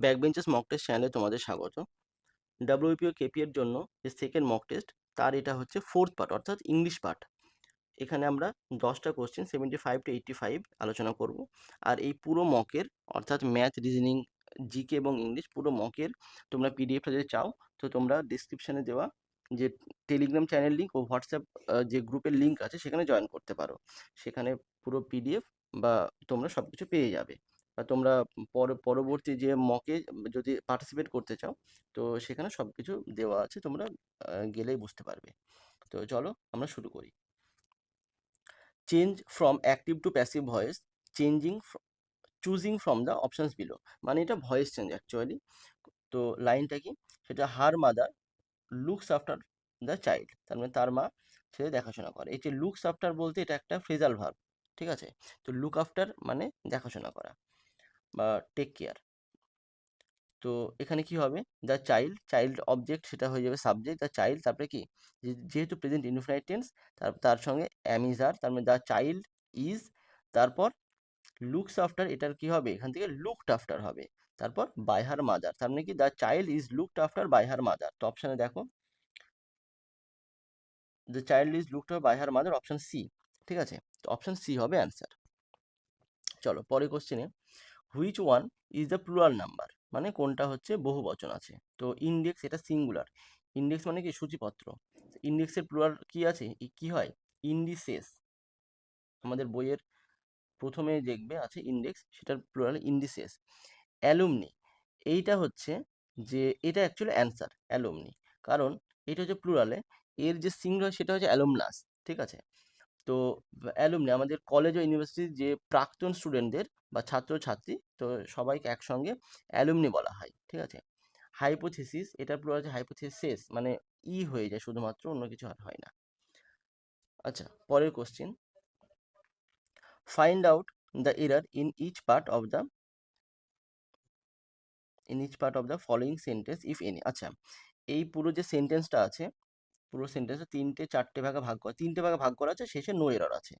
Back benches mock test চ্যানেলে তোমাদের স্বাগত। ডাব্লিউপিও কেপি এর জন্য যে সেকেন্ড মক টেস্ট তার এটা হচ্ছে ফোর্থ পার্ট অর্থাৎ ইংলিশ পার্ট এখানে আমরা দশটা question seventy five to eighty five আলোচনা করব। আর এই পুরো মকের অর্থাৎ ম্যাথ রিজনিং জিকে এবং ইংলিশ পুরো মকের তোমরা পিডিএফটা যদি চাও, তো তোমরা ডিসক্রিপশানে দেওয়া যে টেলিগ্রাম চ্যানেল লিঙ্ক ও হোয়াটসঅ্যাপ যে গ্রুপের লিঙ্ক আছে, সেখানে জয়েন করতে পারো। সেখানে পুরো পিডিএফ বা তোমরা সব কিছু পেয়ে যাবে। তোমরা পর, পরবর্তী যে মকে যদি পার্টিসিপেট করতে চাও, তো সেখানে সব কিছু দেওয়া আছে, তোমরা গেলেই বুঝতে পারবে। তো চলো আমরা শুরু করি। Change from active to passive voice changing choosing from the options below মানে এটা ভয়েস চেঞ্জ অ্যাকচুয়ালি তো লাইনটা কি? সেটা her mother looks after the child তার মানে তার মা সে দেখাশোনা করে। এই যে লুকস আফটার বলতে এটা একটা ফ্রেজাল ভার্ব ঠিক আছে? তো লুক আফটার মানে দেখাশোনা করা। বা টেক কেয়ার তো এখানে কি হবে? দ্য চাইল্ড চাইল্ড অবজেক্ট সেটা হয়ে যাবে সাবজেক্ট দ্য চাইল্ড তারপরে কি? যেহেতু প্রেজেন্ট ইনফিনাইট টেন্স তার তার সঙ্গে অ্যামিজার তার মানে দ্য চাইল্ড ইজ তারপর লুকস আফটার এটার কি হবে? এখান থেকে লুকড আফটার হবে। তারপর বাই হার মাদার তার মানে কি? The child is looked after by her mother তো অপশানে দেখো। The child is looked after by her mother option C ঠিক আছে? তো অপশান সি হবে অ্যান্সার চলো, পরের কোশ্চেনে which one is the plural number মানে কোনটা হচ্ছে বহু বচন আছে। তো ইন্ডেক্স এটা সিঙ্গুলার ইন্ডেক্স মানে কি? সূচিপত্র। ইন্ডেক্সের প্লুরাল কি আছে? কি হয়? ইন্ডিসেস আমাদের বইয়ের প্রথমে দেখবে আছে ইন্ডেক্স সেটার প্লুরাল ইন্ডিসেস অ্যালুমনি এইটা হচ্ছে যে, এটা অ্যাকচুয়ালি অ্যান্সার অ্যালুমনি কারণ এটা হচ্ছে প্লুরালে এর যে সিঙ্গুলার সেটা হচ্ছে অ্যালুমনাস ঠিক আছে? তো অ্যালুমনি আমাদের কলেজ ও ইউনিভার্সিটির যে প্রাক্তন স্টুডেন্টদের বা ছাত্রছাত্রী, তো সবাইকে একসঙ্গে অ্যালুমনি বলা হয়, ঠিক আছে? হাইপোথিসিস এটার পুরো হচ্ছে হাইপোথিসিস মানে ই হয়ে যায়, শুধুমাত্র অন্য কিছু আর হয় না। আচ্ছা পরের question find out the error in each part of the in each part of the following sentence if any আচ্ছা এই পুরো যে সেন্টেন্সটা আছে পুরো সেন্টেন্সে তিনটে চারটে ভাগে ভাগ করা, তিনটে ভাগে ভাগ করা আছে, শেষে নো এরর আছে।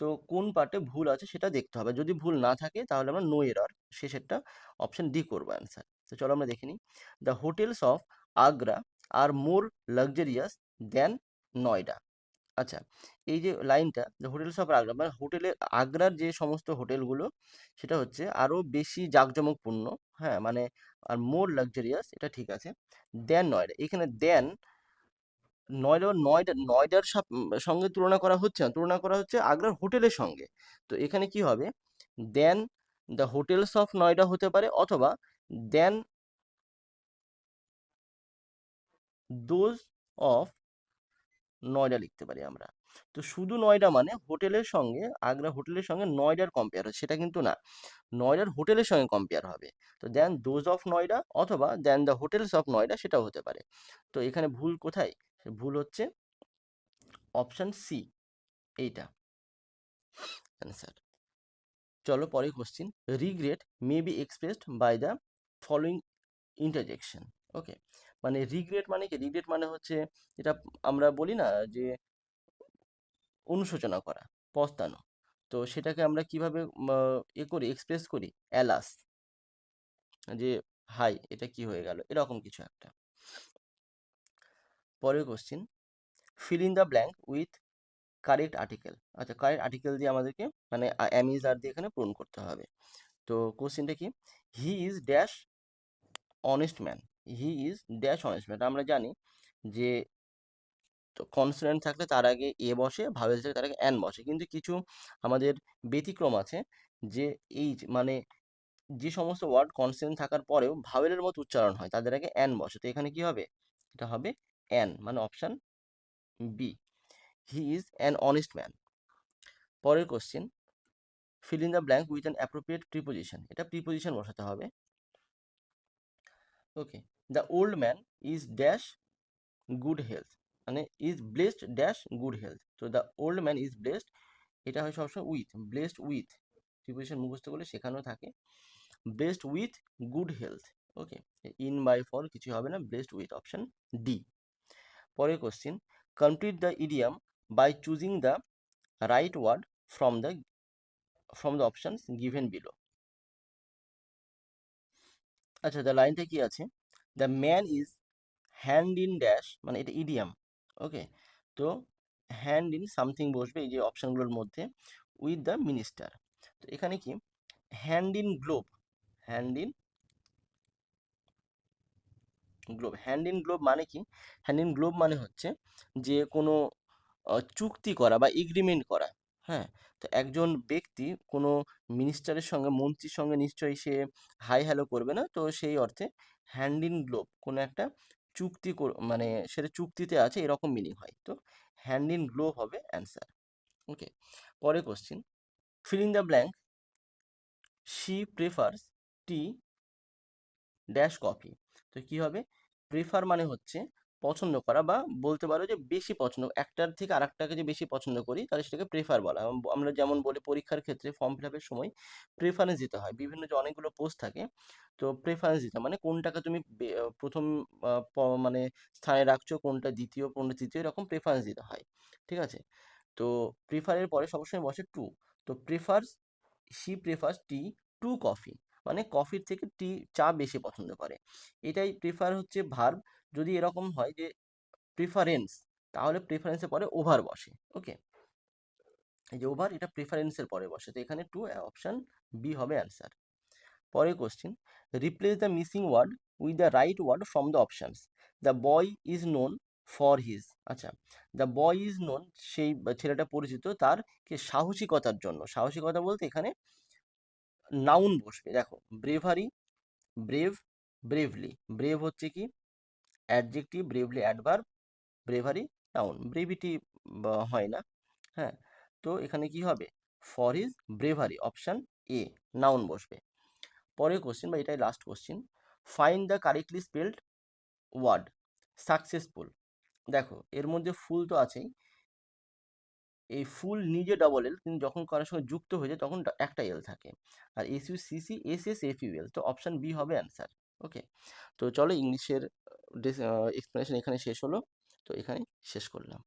তো কোন পার্টে ভুল আছে সেটা দেখতে হবে। যদি ভুল না থাকে তাহলে আমরা নো এরর শেষেরটা অপশন ডি করব অ্যান্সার তো চলো আমরা দেখে নিই। The hotels of Agra are more luxurious than Noida আচ্ছা এই যে লাইনটা দ্য হোটেলস অফ আগ্রা মানে হোটেলের আগ্রার যে সমস্ত হোটেলগুলো সেটা হচ্ছে আরও বেশি জাঁকজমকপূর্ণ হ্যাঁ মানে আর মোর লাক্সারিয়াস এটা ঠিক আছে দেন নয়ডা এখানে দেন নয়ডা নয়ডা নয়ডার সঙ্গে তুলনা করা হচ্ছে না। তুলনা করা হচ্ছে আগ্রার হোটেলের সঙ্গে। তো এখানে কি হবে? Than the hotels of Noida হতে পারে অথবা দেন দোজ অফ নয়ডা লিখতে পারি আমরা। তো শুধু নয়ডা মানে হোটেলের সঙ্গে, আগ্রা হোটেলের সঙ্গে নয়ডার কম্পেয়ার হচ্ছে। সেটা কিন্তু না। নয়ডার হোটেলের সঙ্গে কম্পেয়ার হবে। তো দেন দোজ অফ নয়ডা অথবা than the hotels of Noida সেটাও হতে পারে। তো এখানে ভুল কোথায়? ভুল হচ্ছে। অপশন সি এইটা। অ্যান্সার চলো পরে question regret may be expressed by the following interjection okay মানে রিগ্রেট মানে কি? রিগ্রেট মানে হচ্ছে এটা আমরা বলি না যে অনুশোচনা করা, পস্তানো। তো সেটাকে আমরা কীভাবে এ করি এক্সপ্রেস করি? অ্যালাস যে হাই এটা কি হয়ে গেল? এরকম কিছু একটা। পরের question fill in the blank with correct article আচ্ছা কারেক্ট আর্টিকেল দিয়ে আমাদেরকে মানে অ্যামিজ আর দিয়ে এখানে পূরণ করতে হবে। তো কোশ্চেনটা কি? He is dash honest man he is dash honest man আমরা জানি যে, তো কনসোনেন্ট থাকলে তার আগে এ বসে ভাওয়েল থাকলে তার আগে অ্যান বসে। কিন্তু কিছু আমাদের ব্যতিক্রম আছে যে, এই মানে যে সমস্ত ওয়ার্ড কনসোনেন্ট থাকার পরেও ভাওয়েলের মতো উচ্চারণ হয়, তাদের আগে অ্যান বসে। তো এখানে কি হবে? এটা হবে অ্যান মানে option B he is an honest man পরের question fill in the blank with an appropriate preposition এটা প্রিপোজিশন বসাতে হবে। Okay the old man is dash good health মানে is blessed dash good health তো the old man is blessed এটা হয় সবসময় with blessed with preposition মুখস্থ করলে সেখানেও থাকে। Blessed with good health okay in by for কিছু হবে না ব্লেসড উইথ অপশন ডি পরের question complete the idiom by choosing the right word from the from the options given below আচ্ছা the লাইনটা কি আছে? The man is hand in dash মানে এটা ইডিয়াম ওকে তো হ্যান্ড ইন সামথিং বসবে এই যে অপশানগুলোর মধ্যে উইথ দ্য মিনিস্টার তো এখানে কি? Hand in glove hand in glove hand in glove মানে কি? হ্যান্ড ইন গ্লোব মানে হচ্ছে যে কোনো চুক্তি করা বা এগ্রিমেন্ট করা হ্যাঁ? তো একজন ব্যক্তি কোনো মিনিস্টারের সঙ্গে, মন্ত্রীর সঙ্গে নিশ্চয়ই সে হাই হ্যালো করবে না, তো সেই অর্থে হ্যান্ড ইন গ্লোব কোনো একটা চুক্তি মানে সেটা চুক্তিতে আছে, এরকম মিনিং হয়। তো হ্যান্ড ইন গ্লোব হবে অ্যান্সার ওকে পরে question filling the blank she prefers tea dash coffee তো কি হবে? প্রেফার মানে হচ্ছে পছন্দ করা বা বলতে পারো যে বেশি পছন্দ, একটার থেকে আরেকটাকে যে বেশি পছন্দ করি তাহলে সেটাকে প্রেফার বলা আমরা যেমন বলি পরীক্ষার ক্ষেত্রে ফর্ম ফিল আপের সময় প্রেফারেন্স দিতে হয়। বিভিন্ন যে অনেকগুলো পোস্ট থাকে, তো প্রেফারেন্স দিতে। মানে কোনটাকে তুমি প্রথম মানে স্থানে রাখছো, কোনটা দ্বিতীয়, কোনটা তৃতীয় এরকম প্রেফারেন্স দিতে হয়। ঠিক আছে? তো প্রেফারের পরে সবসময় বসে টু তো prefers she prefers tea to coffee মানে কফির থেকে টি, চা বেশি পছন্দ করে। এটাই প্রেফার হচ্ছে ভার্ব যদি এরকম হয় যে প্রিফারেন্স তাহলে প্রেফারেন্সের পরে ওভার বসে ওকে এই যে ওভার এটা প্রিফারেন্সের পরে বসে। তো এখানে টু অপশান বি হবে অ্যান্সার পরের question replace the missing word with the right word from the options the boy is known for his আচ্ছা দ্য বয় ইজ নোন সেই ছেলেটা পরিচিত, তার সাহসিকতার জন্য। সাহসিকতা বলতে এখানে নাউন বসবে। দেখো ব্রেভারি ব্রেভ ব্রেভলি ব্রেভ হচ্ছে কি? Adjective bravely adverb bravery noun brevity হয় না হ্যাঁ? তো এখানে কি হবে? For is bravery option A noun বসবে। পরের কোশ্চেন বা এটাই last question find the correctly spelled word successful দেখো, এর মধ্যে ফুল তো আছেই এই ফুল নিজে ডবল এল কিন্তু যখন কারোর সঙ্গে যুক্ত হয়ে যায় তখন একটা এল থাকে। আর S U C S S F U L তো অপশান বি হবে অ্যান্সার ওকে তো চলো ইংলিশের এক্সপ্লেনেশন এখানে শেষ হলো। তো এখানে শেষ করলাম।